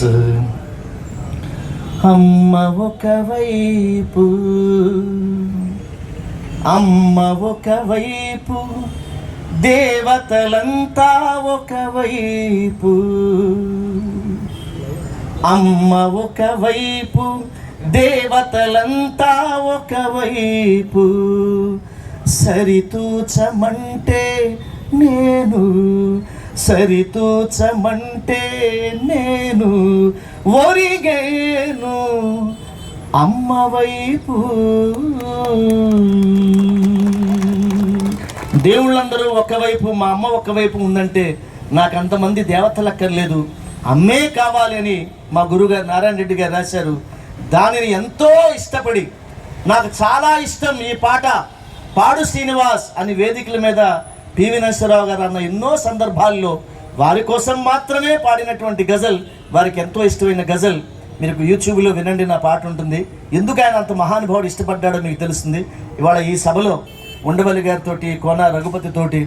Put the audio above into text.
Words అమ్మ ఒకవైపు అమ్మ ఒకవైపు దేవతలంతా ఒకవైపు అమ్మ ఒకవైపు దేవతలంతా ఒకవైపు. సరితూచమంటే నేను సరితూచమంటే నేను ఒరిగేను అమ్మ వైపు. దేవుళ్ళందరూ ఒకవైపు మా అమ్మ ఒకవైపు ఉందంటే నాకు అంతమంది దేవతలు అక్కర్లేదు అమ్మే కావాలని మా గురుగారు నారాయణ రెడ్డి గారు రాశారు. దానిని ఎంతో ఇష్టపడి నాకు చాలా ఇష్టం ఈ పాట పాడు శ్రీనివాస్ అని వేదికల మీద పివి నరసింహరావు గారు అన్న ఎన్నో సందర్భాల్లో వారి కోసం మాత్రమే పాడినటువంటి గజల్ వారికి ఎంతో ఇష్టమైన గజల్. మీరు యూట్యూబ్లో వినండి నా పాట ఉంటుంది. ఎందుకు ఆయన అంత మహానుభావుడు ఇష్టపడ్డాడో మీకు తెలుస్తుంది. ఇవాళ ఈ సభలో ఉండవల్లి గారితోటి కోన రఘుపతితోటి